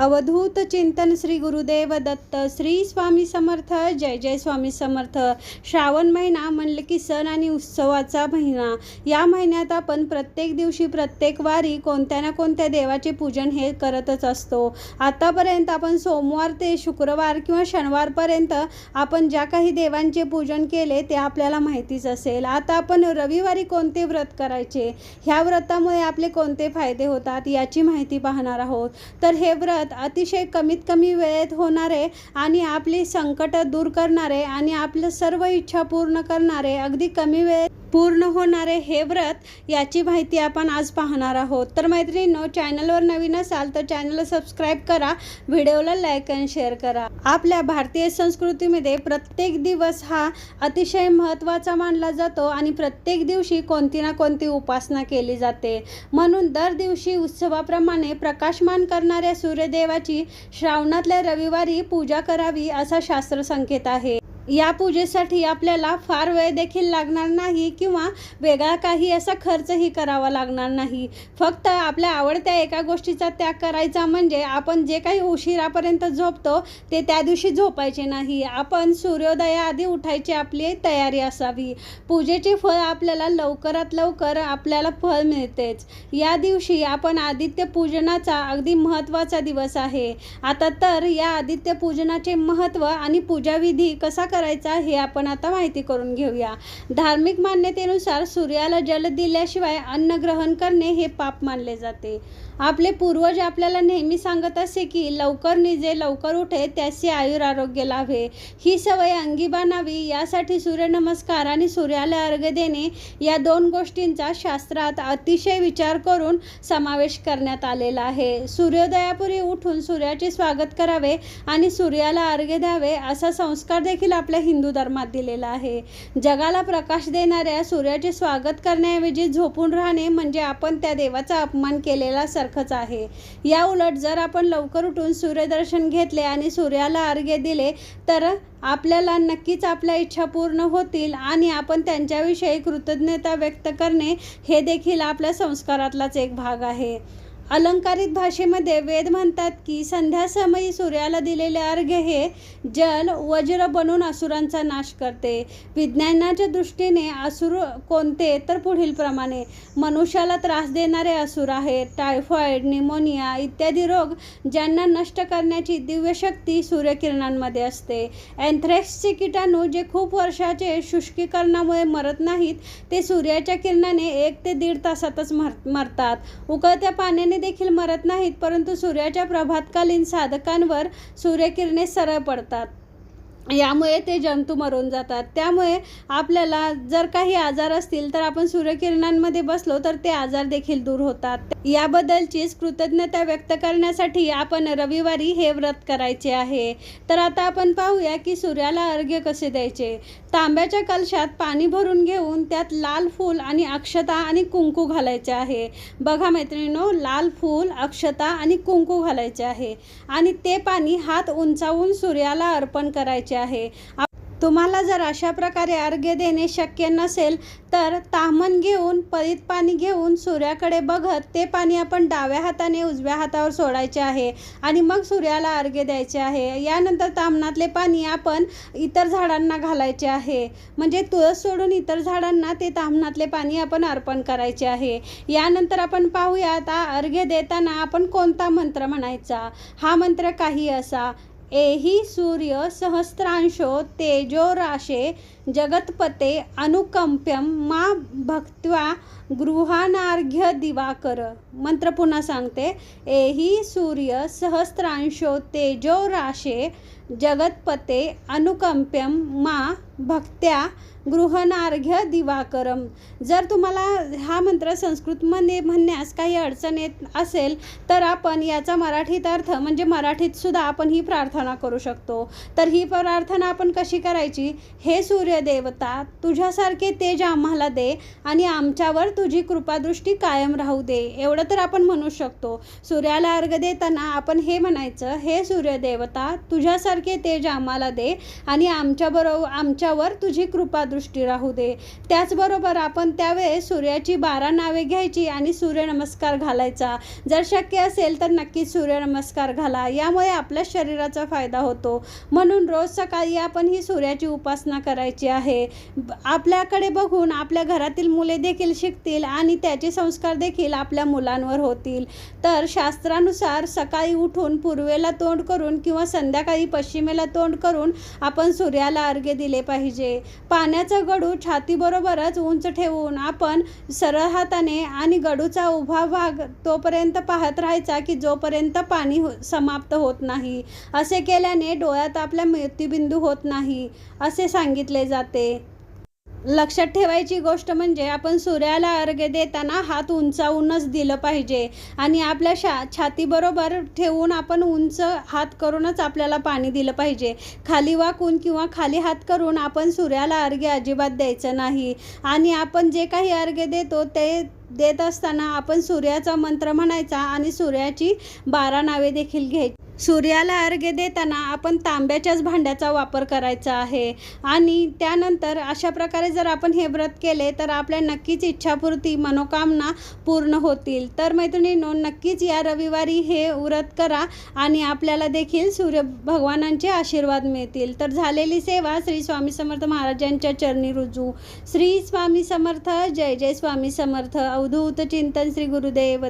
अवधूत चिंतन श्री गुरुदेव दत्त श्री स्वामी समर्थ जय जय स्वामी समर्थ. श्रावण महिना म्हणलं की सण आणि उत्सवाचा महिना. या महिन्यात आपण प्रत्येक दिवशी प्रत्येक वारी कोणत्या ना कोणत्या देवाचे पूजन हे करतच असतो. आतापर्यंत आपण सोमवार ते शुक्रवार किंवा शनिवारपर्यंत आपण ज्या काही देवांचे पूजन केले ते आपल्याला माहितीच असेल. आता आपण रविवारी कोणते व्रत करायचे? ह्या व्रतामुळे आपले कोणते फायदे होतात याची माहिती पाहणार आहोत. तर हे व्रत अतिशय कमीत कमी वेळेत होणारे आणि आपली संकटं दूर करणारे आणि आपलं सर्व इच्छा पूर्ण करणारे अगदी कमी वेळेत पूर्ण होणारे हे व्रत याची माहिती आपण आज पाहणार आहोत. तर मैत्रिणींनो चॅनलवर नवीन असाल तर चॅनलला सबस्क्राईब करा व्हिडिओला लाईक आणि शेअर करा. आपल्या भारतीय संस्कृतीमध्ये प्रत्येक दिवस हा अतिशय महत्त्वाचा मानला जातो आणि प्रत्येक दिवशी कोणती ना कोणती उपासना केली जाते. म्हणून दर दिवशी उत्सवाप्रमाणे प्रकाशमान करणाऱ्या सूर्यदेवाची श्रावणातल्या रविवारी पूजा करावी असा शास्त्र संकेत आहे. या पूजेसाठी आपल्याला फार वेळ देखील लागणार नाही किंवा वेगळा काही असा खर्चही करावा लागणार नाही. फक्त आपल्या आवडत्या एका गोष्टीचा त्याग करायचा म्हणजे आपण जे काही उशिरापर्यंत झोपतो ते त्या दिवशी झोपायचे नाही. आपण सूर्योदयाआधी उठायची आपली तयारी असावी. पूजेचे फळ आपल्याला लवकरात लवकर आपल्याला फळ मिळतेच. या दिवशी आपण आदित्य पूजनाचा अगदी महत्त्वाचा दिवस आहे. आता तर या आदित्य पूजनाचे महत्त्व आणि पूजाविधी कसा कर करायचा हे आपण आता माहिती करून घेऊया. धार्मिक मान्यतेनुसार सूर्याला जल दिल्याशिवाय अन्न ग्रहण करणे हे पाप मानले जाते. आपले पूर्वज आपल्याला नेहमी सांगत असे की लवकर निजे लवकर उठे त्याचे आयुर आरोग्य लाभे. ही सवय अंगी बाणावी यासाठी सूर्यनमस्कार आणि सूर्याला अर्घ्य देणे या दोन गोष्टींचा शास्त्रात अतिशय विचार करून समावेश करण्यात आलेला आहे. सूर्योदयापूर्वी उठून सूर्याचे स्वागत करावे आणि सूर्याला अर्घ्य द्यावे असा संस्कार देखील आपल्या हिंदू धर्मात दिलेला आहे. जगाला प्रकाश देणाऱ्या सूर्याचे स्वागत करण्याऐवजी झोपून राहणे म्हणजे आपण त्या देवाचा अपमान केलेला सारखंच आहे. या उलट जर आपण लवकर उठून सूर्यदर्शन घेतले आणि सूर्याला अर्घ्य दिले तर आपल्याला नक्कीच आपल्या इच्छा पूर्ण होतील आणि आपण त्यांच्याविषयी कृतज्ञता व्यक्त करणे हे देखील आपल्या संस्कारातलाच एक भाग आहे. अलंकारित भाषेमध्ये वेद म्हणतात की संध्यासमयी सूर्याला दिलेले अर्घ्य हे जल वज्र बनून असुरांचा नाश करते. विज्ञानाच्या दृष्टीने असुर कोणते तर पुढील प्रमाणे. मनुष्याला त्रास देणारे असुर आहेत. टायफॉइड निमोनिया इत्यादी रोग ज्यांना नष्ट करण्याची दिव्यशक्ती सूर्यकिरणांमध्ये असते. अँथ्रॅक्सचे किटाणू जे खूप वर्षाचे शुष्कीकरणामुळे मरत नाहीत ते सूर्याच्या किरणाने एक ते दीड तासातच मर मरतात. उकळत्या पाण्याने देखील मरत नाहीत परंतु सूर्याच्या प्रभातकालीन साधकांवर सूर्यकिरणे सरळ पडतात. यामुळे ते जंतू मरून जातात. त्यामुळे आपल्याला जर काही आजार असतील तर आपण सूर्यकिरणांमध्ये बसलो तर ते आजार देखील दूर होतात. याबद्दलचीच कृतज्ञता व्यक्त करण्यासाठी आपण रविवारी हे व्रत करायचे आहे. तर आता आपण पाहूया की सूर्याला अर्घ्य कसे द्यायचे? तांब्याच्या कलशात पाणी भरून घेऊन त्यात लाल फूल आणि अक्षता आणि कुंकू घालायचे आहे. बघा मैत्रिणींनो लाल फूल अक्षता आणि कुंकू घालायचे आहे. आणि ते पाणी हात उंचावून सूर्याला अर्पण करायचे आहे. तुम्हाला जर अशा प्रकारे अर्घ्य देणे शक्य नसेल तर तामण घेऊन पळीत पाणी घेऊन सूर्याकडे बघत ते पाणी आपण डाव्या हाताने उजव्या हातावर सोडायचे आहे आणि मग सूर्याला अर्घ्य द्यायचे आहे. यानंतर तामणातले पाणी आपण इतर झाडांना घालायचे आहे. म्हणजे तुळस सोडून इतर झाडांना ते तामणातले पाणी आपण अर्पण करायचे आहे. यानंतर आपण पाहूया आता अर्घ्य देताना आपण कोणता मंत्र म्हणायचा? हा मंत्र काही असा एहि सूर्य सहस्रांशो तेजोराशे जगतपते अनुकंप्यम मा भक्त्वा गृहानार्घ्य दिवाकर. मंत्र पुन्हा सांगते. एही सूर्य सहस्रांशो तेजो राशे जगतपते अनुकंप्यम मा भक्त्या गृहनार्घ्य दिवाकरम. जर तुम्हाला हा मंत्र संस्कृतमध्ये म्हणण्यास काही अडचण येत असेल तर आपण याचा मराठीत अर्थ म्हणजे मराठीत सुद्धा आपण ही प्रार्थना करू शकतो. तर ही प्रार्थना आपण कशी करायची? हे सूर्यदेवता तुझ्यासारखे तेज आम्हाला दे आणि आमच्यावर तुझी कृपादृष्टी कायम राहू दे. एवढं तर आपण म्हणू शकतो. सूर्याला अर्घ देताना आपण हे म्हणायचं हे सूर्यदेवता तुझ्यासारखे तेज आम्हाला दे आणि आमच्याबरोबर आमच्यावर तुझी कृपादृष्टी राहू दे. त्याचबरोबर आपण त्यावेळेस सूर्याची बारा नावे घ्यायची आणि सूर्यनमस्कार घालायचा. जर शक्य असेल तर नक्कीच सूर्यनमस्कार घाला. यामुळे आपल्या शरीराचा फायदा होतो. म्हणून रोज सकाळी आपण ही सूर्याची उपासना करायची आहे. आपल्याकडे बघून आपल्या घरातील मुले देखील शिकतील. आणि त्याचे संस्कार देखील आपल्या मुलांवर होतील. तर शास्त्रानुसार सकाळी उठून पूर्वेला तोंड करून किंवा संध्याकाळी पश्चिमेला तोंड करून आपण सूर्याला अर्घ्य दिले पाहिजे. पाण्याचा गडू छातीबरोबरच उंच ठेवून आपण सरळ हाताने आणि गडूचा उभा भाग तोपर्यंत पाहत राहायचा की जोपर्यंत पाणी हो समाप्त होत नाही. असे केल्याने डोळ्यात आपल्या मृत्यूबिंदू होत नाही असे सांगितले जाते. लक्षात ठेवायची गोष्ट म्हणजे आपण सूर्याला अर्घ्य देताना हात उंचावूनच दिलं पाहिजे. आणि आपल्या शा छातीबरोबर ठेवून आपण उंच हात करूनच आपल्याला पाणी दिलं पाहिजे. खाली वाकून किंवा खाली हात करून आपण सूर्याला अर्घ्य अजिबात द्यायचं नाही. आणि आपण जे काही अर्घ्य देतो ते देत असताना आपण सूर्याचा मंत्र म्हणायचा आणि सूर्याची बारा नावे देखील घ्यायची सूर्याला अर्घ्य देताना आपण तांब्याच्याच भांड्याचा वापर करायचा आहे. आणि त्यानंतर अशा प्रकारे जर आपण हे व्रत केले तर आपल्या नक्कीच इच्छापूर्ती मनोकामना पूर्ण होतील. तर मैत्रिणींनो नक्कीच या रविवारी हे व्रत करा आणि आपल्याला देखील सूर्य भगवानांचे आशीर्वाद मिळतील. तर झालेली सेवा श्री स्वामी समर्थ महाराजांच्या चरणी रुजू. श्री स्वामी समर्थ जय जय स्वामी समर्थ. अवधूत चिंतन श्री गुरुदेव.